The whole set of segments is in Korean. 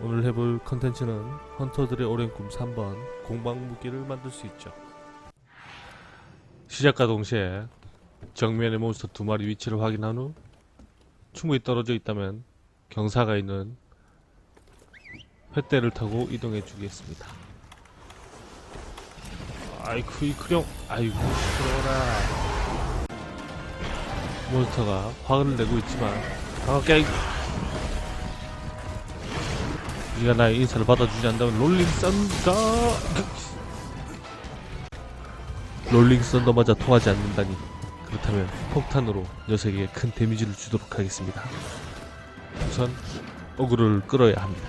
오늘 해볼 컨텐츠는 헌터들의 오랜 꿈 3번 공방 무기를 만들 수 있죠. 시작과 동시에 정면의 몬스터 두 마리 위치를 확인한 후 충분히 떨어져 있다면 경사가 있는 횃대를 타고 이동해 주겠습니다. 아이쿠 이 크령 아이고 그러라 몬스터가 화를 내고 있지만 반갑게 아이고 네가 나의 인사를 받아주지 않는다면 롤링 썬더. 롤링 썬더마저 통하지 않는다니. 그렇다면 폭탄으로 녀석에게 큰 데미지를 주도록 하겠습니다. 우선 어그로를 끌어야 합니다.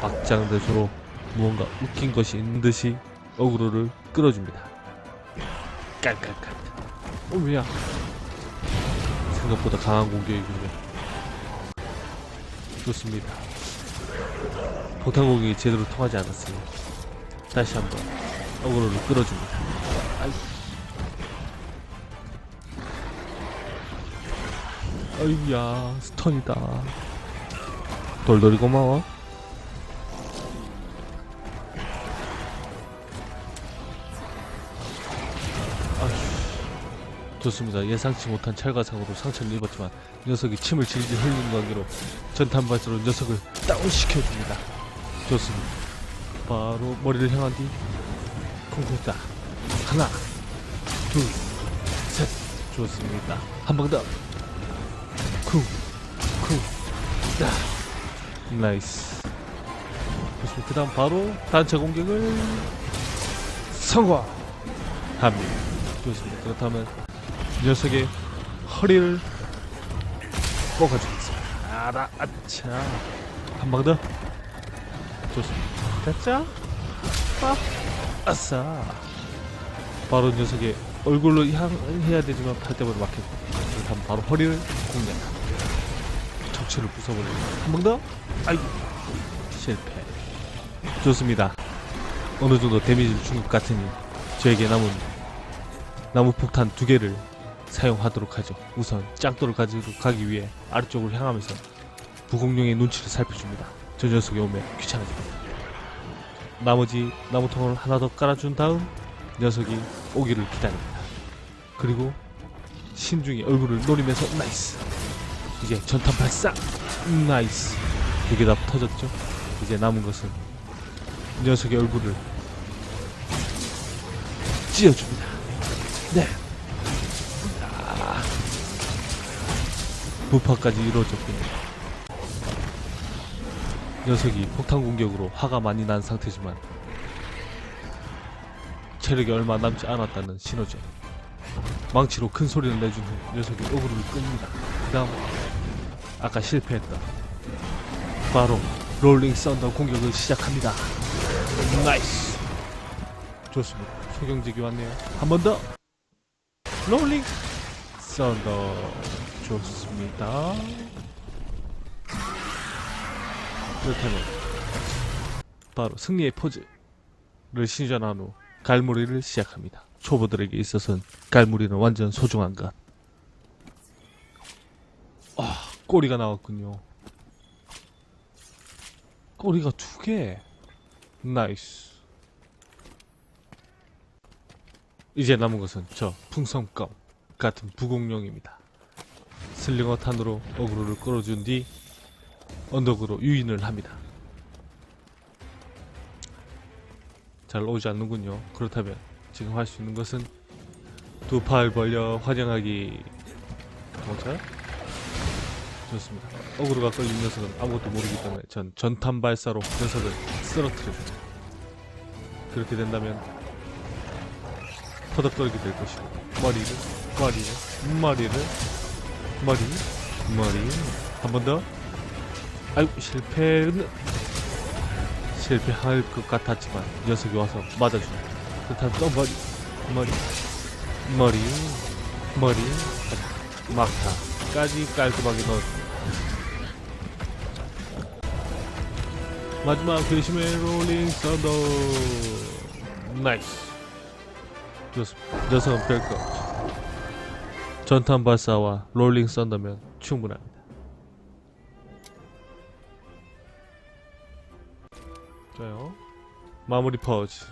막장대소로 무언가 웃긴 것이 있는 듯이 어그로를 끌어줍니다. 깔깔깔. 어 뭐야 생각보다 강한 공격이군요. 좋습니다 폭탄 공격이 제대로 통하지 않았으니 다시 한번 어그로를 끌어줍니다. 아이. 아이야 스턴이다. 돌돌이 고마워. 좋습니다. 예상치 못한 찰가상으로 상처를 입었지만 녀석이 침을 질질 흘리는 관계로 전탄 발사로 녀석을 다운시켜줍니다. 좋습니다. 바로 머리를 향한 뒤 쿵쿵 따 하나 둘 셋 좋습니다. 한 방 더. 쿵쿵따 나이스. 좋습니다. 그 다음 바로 단체 공격을 성공합니다. 좋습니다. 그렇다면 녀석의 허리를 뽑아주겠습니다. 아라 아차 한 방 더. 좋습니다. 됐죠? 아, 아싸. 바로 녀석의 얼굴로 향해야 되지만 팔대부로 막혔고 그렇다면 바로 허리를 공략합니다. 척추를 부숴버리고 한 번 더. 아이고 실패. 좋습니다. 어느 정도 데미지를 준 것 같으니 저에게 남은 나무 폭탄 두 개를 사용하도록 하죠. 우선 짱돌을 가지고 가기 위해 아래쪽으로 향하면서 부공룡의 눈치를 살펴줍니다. 저 녀석이 오면 귀찮아집니다. 나머지 나무통을 하나 더 깔아준 다음 녀석이 오기를 기다립니다. 그리고 신중히 얼굴을 노리면서 나이스. 이제 전탄 발사. 나이스. 두개다 터졌죠? 이제 남은 것은 녀석의 얼굴을 찧어줍니다. 네. 아. 부파까지 이루어졌군요. 녀석이 폭탄 공격으로 화가 많이 난 상태지만 체력이 얼마 남지 않았다는 신호죠. 망치로 큰 소리를 내준 후 녀석이 어그로를 끕니다. 그 다음 아까 실패했다. 바로 롤링 썬더 공격을 시작합니다. 나이스. 좋습니다. 소경직이 왔네요. 한 번 더. 롤링 썬더 좋습니다. 그렇다면 바로 승리의 포즈를 신전한 후 갈무리를 시작합니다. 초보들에게 있어서는 갈무리는 완전 소중한 것. 아, 꼬리가 나왔군요. 꼬리가 두 개. 나이스. 이제 남은 것은 저 풍선껌 같은 부공룡입니다. 슬링어 탄으로 어그로를 끌어준 뒤 언덕으로 유인을 합니다. 잘 오지 않는군요. 그렇다면 지금 할 수 있는 것은 두 팔 벌려 환영하기. 뭐죠? 좋습니다. 어그로가 끌린 녀석은 아무것도 모르기 때문에 전 전탄 발사로 녀석을 쓰러뜨립니다. 그렇게 된다면 터덕거리게 될 것이고 머리를 머리를 머리를 머리 머리 한 번 더 아이고 실패는 실패할 것 같았지만 녀석이 와서 맞아줍니다. 그렇다면 또 머리 머리 머리 머리 막타까지 깔끔하게 넣어줍니다. 마지막 회심의 롤링 썬더 나이스 좋습니다. 녀석은 별거. 전탄 발사와 롤링 썬더면 충분합니다. 좋아요. 마무리 퍼즈.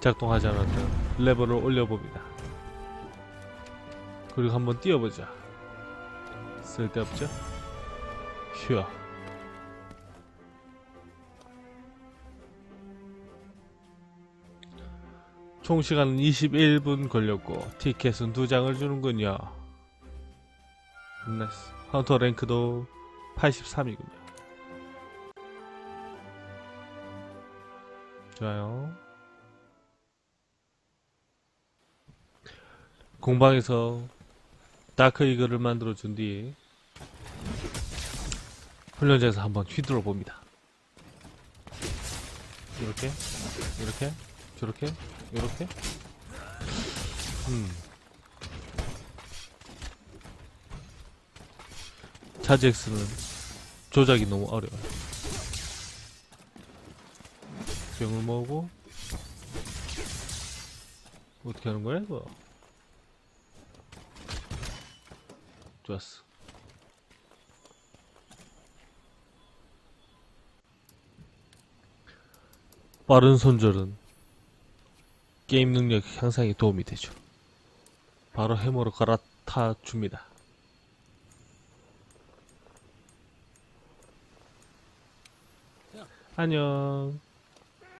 작동하지 않았던 레버를 올려봅니다. 그리고 한번 뛰어보자. 쓸데없죠? 휴. 총 시간은 21분 걸렸고 티켓은 두 장을 주는군요. 나이스. 헌터 랭크도 83이군요. 좋아요. 공방에서 다크 이글을 만들어 준 뒤에 훈련장에서 한번 휘둘러 봅니다. 이렇게, 이렇게, 저렇게, 이렇게. 음. 자잭스는 조작이 너무 어려워요. 병을 모으고 어떻게 하는 거야 이거? 좋았어. 빠른 손절은 게임 능력 향상에 도움이 되죠. 바로 해머로 갈아타 줍니다. 안녕.